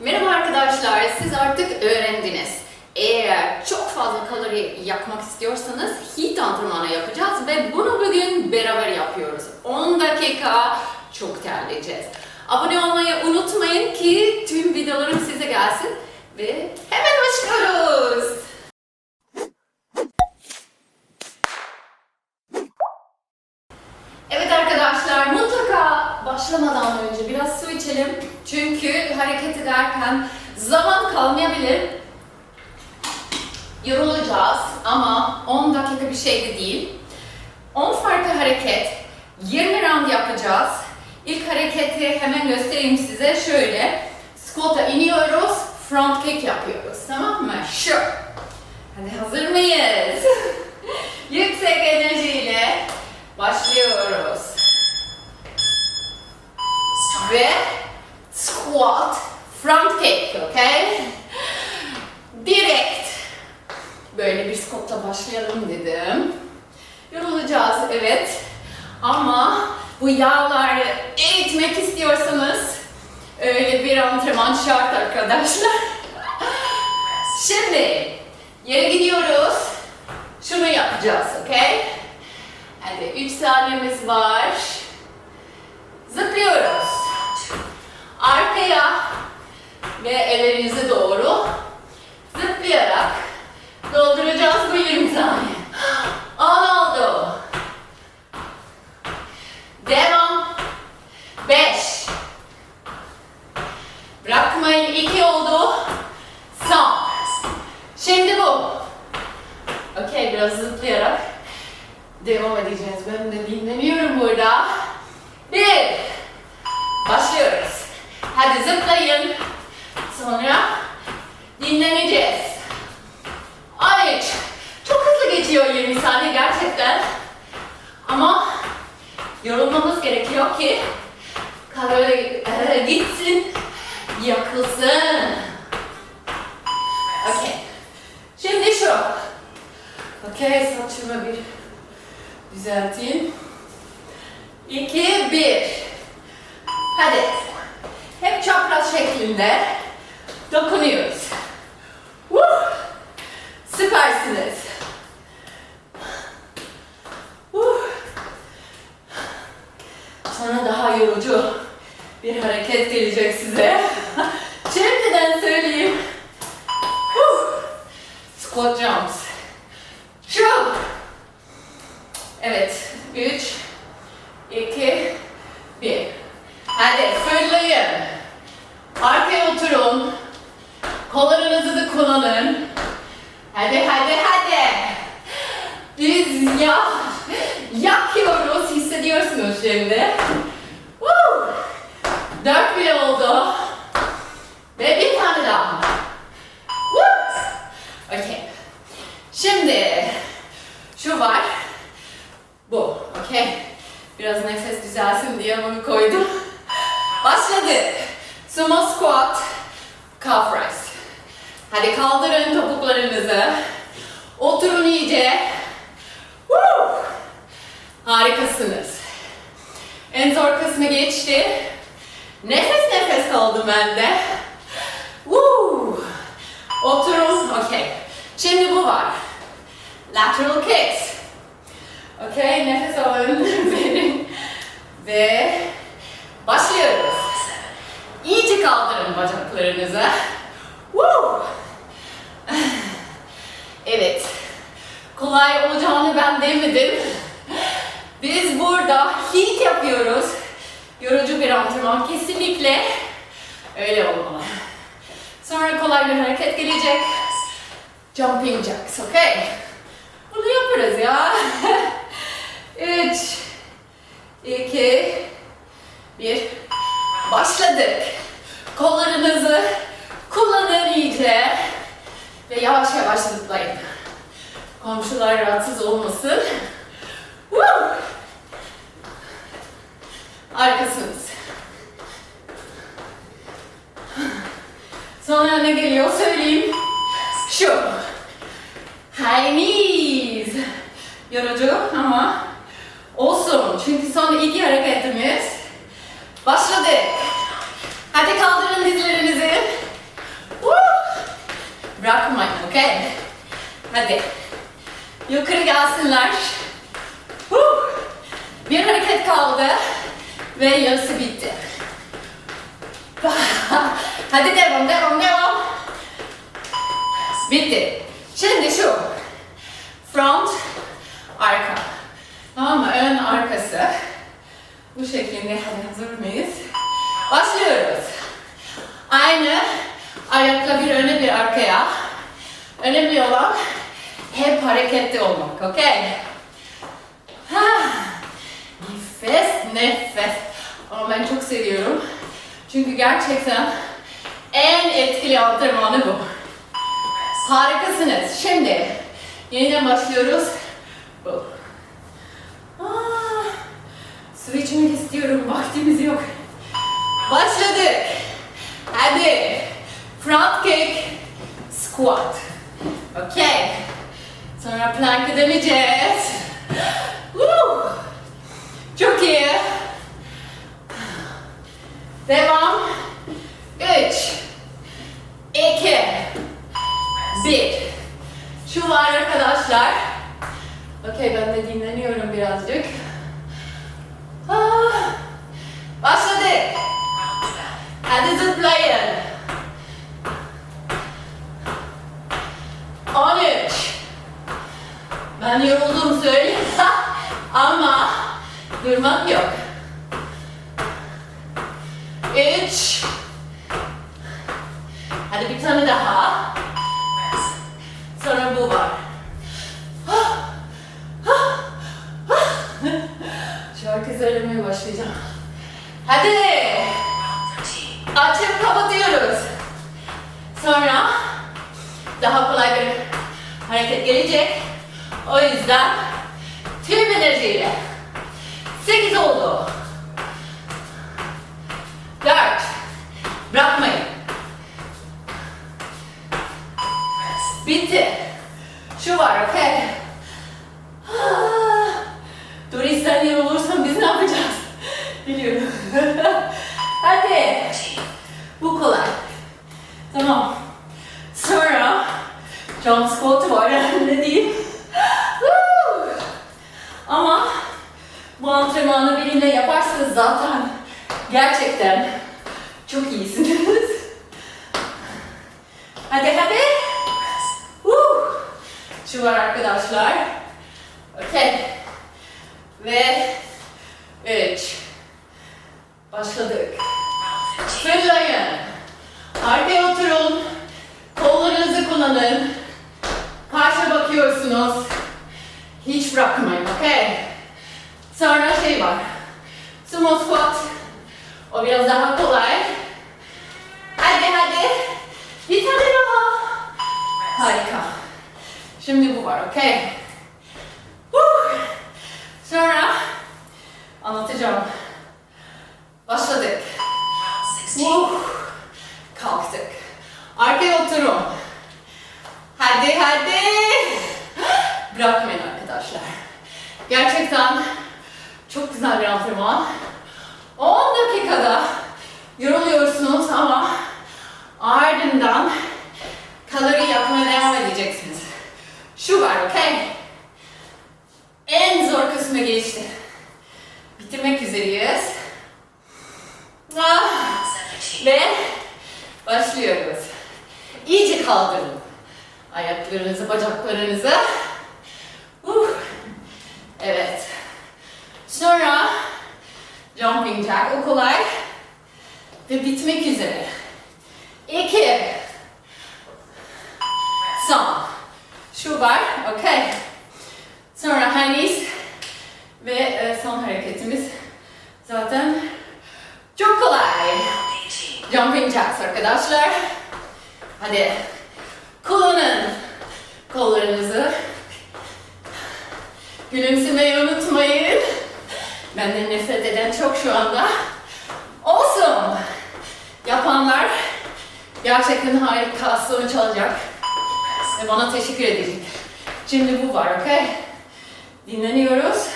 Merhaba arkadaşlar, siz artık öğrendiniz. Eğer çok fazla kalori yakmak istiyorsanız HIIT antrenmanı yapacağız ve bunu bugün beraber yapıyoruz. 10 dakika çok terleyeceğiz. Abone olmayı unutmayın ki tüm videolarım size gelsin ve hemen başlıyoruz. Evet arkadaşlar mutlaka başlamadan önce biraz su içelim. Çünkü hareket ederken zaman kalmayabilir. Yorulacağız ama 10 dakika bir şey de değil. 10 farklı hareket, 20 round yapacağız. İlk hareketi hemen göstereyim size. Şöyle, squat'a iniyoruz, front kick yapıyoruz. Tamam mı? Şu. Hadi hazır mıyız? Yüksek enerjiyle başlıyoruz. Ve squat, front kick, okay? Direkt böyle bir squatla başlayalım dedim. Yorulacağız evet. Ama bu yağları eritmek istiyorsanız öyle bir antrenman şart arkadaşlar. Şimdi yere gidiyoruz. Şunu yapacağız, okay? Hadi 3 saniyemiz var. Zıplıyoruz. Arkaya ve ellerinize doğru zıplayarak dolduracağız bu 20 saniye. 10 oldu. Devam. 5. Bırakmayın. 2 oldu. Son. Şimdi bu. Okey biraz zıplayarak devam edeceğiz. Ben de dinleniyorum burada. Bir. Başlıyoruz. Hadi zıplayın. Sonra dinleneceğiz. 13. Çok hızlı geçiyor 20 saniye gerçekten. Ama yorulmamız gerekiyor ki kalori e, gitsin, yakılsın. Okey. Şimdi şu. Okey, saçımı bir düzelteyim. 2, 1. Hadi. Hep çapraz şeklinde dokunuyoruz. Woo! Süpersiniz. Woo! Sonra daha yorucu bir hareket gelecek size. Şimdiden söyleyeyim. Woo! Squat jumps. Şu. Evet. 3, 2, 1. Hadi fırlayın. Arkaya oturun. Kollarınızı da kullanın. Hadi hadi hadi. Biz ya yakıyoruz. Hissediyorsunuz şimdi. Woo! Dört bile oldu. Ve bir tane daha. Woo! Okay. Şimdi şu var. Bu. Okay. Biraz nefes düzelsin diye bunu koydum. Başladık. Sumo squat, calf rise. Hadi topuklarınızı. Oturun iyice. Woo! Harikasınız. En zor kısmı geçti. Nefes nefes kaldım ben de. Woo! Oturun. Okay. Şimdi bu var. Lateral kicks. Okay, nefes alın, verin. Ve başlıyoruz. İyice kaldırın bacaklarınızı. Woo! Evet. Kolay olacağını ben demedim. Biz burada HIIT yapıyoruz. Yorucu bir antrenman kesinlikle öyle olmalı. Sonra kolay bir hareket gelecek. Jumping jacks, okay? Bunu yaparız ya. 3 2 1 Başladık. Kollarınızı kullanın iyice ve yavaş yavaş zıplayın. Komşular rahatsız olmasın. Woo! Harikasınız. Sonra ne geliyor söyleyeyim. Şu. High knees. Yorucu ama olsun. Çünkü son iki hareketimiz başladı. Hadi kaldırın dizlerinizi. Bırakmayın, okey? Hadi. Yukarı gelsinler. Huh. Bir hareket kaldı ve yarısı bitti. Hadi devam, devam, devam. Bitti. Şimdi şu. Front, arka. Tamam mı? Ön, arkası. Bu şekilde hadi hazır mıyız? Başlıyoruz. Aynı ayakla bir öne bir arkaya. Önemli olan hep hareketli olmak, okey? Nefes, nefes. Ama ben çok seviyorum. Çünkü gerçekten en etkili antrenmanı bu. Harikasınız. Şimdi yeniden başlıyoruz. Bu. Ah, su içmek istiyorum. Vaktimiz yok. Başladık. Hadi. Front kick, squat. Okay. Sonra plank'e döneceğiz. Woo. Çok iyi. Devam. 3 2 1 Şu var arkadaşlar. Okey ben de dinleniyorum birazcık. Ah. Başladık. Hadi zıplayın. 13 Ben yoruldum söyleyeyim ama durmak yok. 3 Hadi bir tane daha. Sonra bu var. Şarkı söylemeye başlayacağım. Hadi. Açıp kapatıyoruz. Sonra daha kolay bir hareket gelecek. O yüzden tüm enerjiyle. 8 oldu. 4 Bırakmayın. Bitti. Şu var, okey? Ah. Dur sen yorulursan biz ne yapacağız? Biliyorum. Hadi. Bu kolay. Tamam. Sonra jump squat var önemli değil. Ama bu antrenmanı benimle yaparsanız zaten gerçekten çok iyisiniz. Hadi hadi. Woo! Şu var arkadaşlar. Okey. Ve üç. Başladık. Fırlayın. Arkaya oturun. Kollarınızı kullanın. Karşı bakıyorsunuz. Hiç bırakmayın, okey? Sonra şey var. Sumo squat. O biraz daha kolay. Hadi hadi. Bir tane daha. Harika. Şimdi bu var, okey? Sonra anlatacağım. Başladık. Woo! Kalktık. Arkaya oturun. Hadi hadi. Bırakmayın arkadaşlar. Gerçekten çok güzel bir antrenman. 10 dakikada yoruluyorsunuz ama ardından kalori yakmaya devam edeceksiniz. Şu var, okey? En zor kısmı geçti. Bitirmek üzereyiz. Ah, ve başlıyoruz. İyice kaldırın. Ayaklarınızı, bacaklarınızı. Uh. Evet. Sonra jumping jack o kolay. Ve bitmek üzere. İki. Son. Şu var, okey. Sonra handis ve e, son hareketimiz zaten çok kolay. Jumping jacks arkadaşlar. Hadi kullanın kollarınızı. Gülümsemeyi unutmayın. Benden nefret eden çok şu anda. Olsun. Yapanlar gerçekten harika sonuç alacak. Ve bana teşekkür edecek. Şimdi bu var, okey? Dinleniyoruz.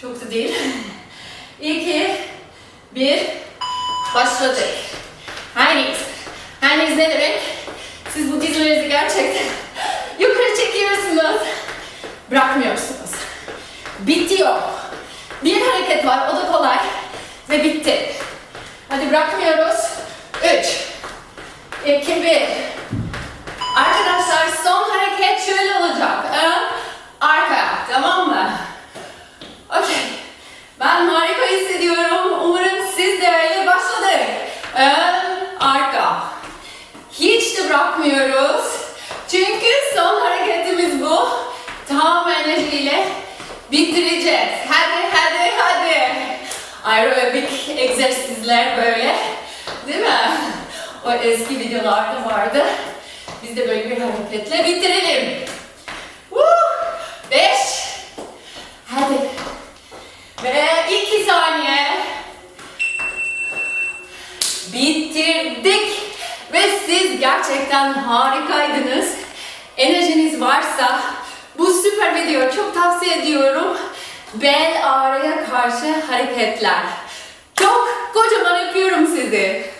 Çok da değil. İki, bir, başladık. Hands. Hands ne demek? Siz bu dizlerinizi gerçekten. Yukarı çekiyorsunuz. Bırakmıyorsunuz. Bitiyor. Bir hareket var, o da kolay. Ve bitti. Hadi bırakmıyoruz. 3, 2, 1. Arkadaşlar son hareket şöyle olacak. Ön, arka. Tamam mı? Okey. Ben harika hissediyorum. Umarım siz de öyle başladık. Ön, arka. Hiç de bırakmıyoruz. Çünkü son hareketimiz bu. Tam enerjiyle bitireceğiz. Hadi hadi hadi. Aerobik egzersizler böyle. Değil mi? O eski videolarda vardı. Biz de böyle bir hareketle bitirelim. Woo! Beş. Hadi. Ve iki saniye. Bitirdik. Ve siz gerçekten harikaydınız. Enerjiniz varsa bu süper video çok tavsiye ediyorum. Bel ağrıya karşı hareketler. Çok kocaman öpüyorum sizi.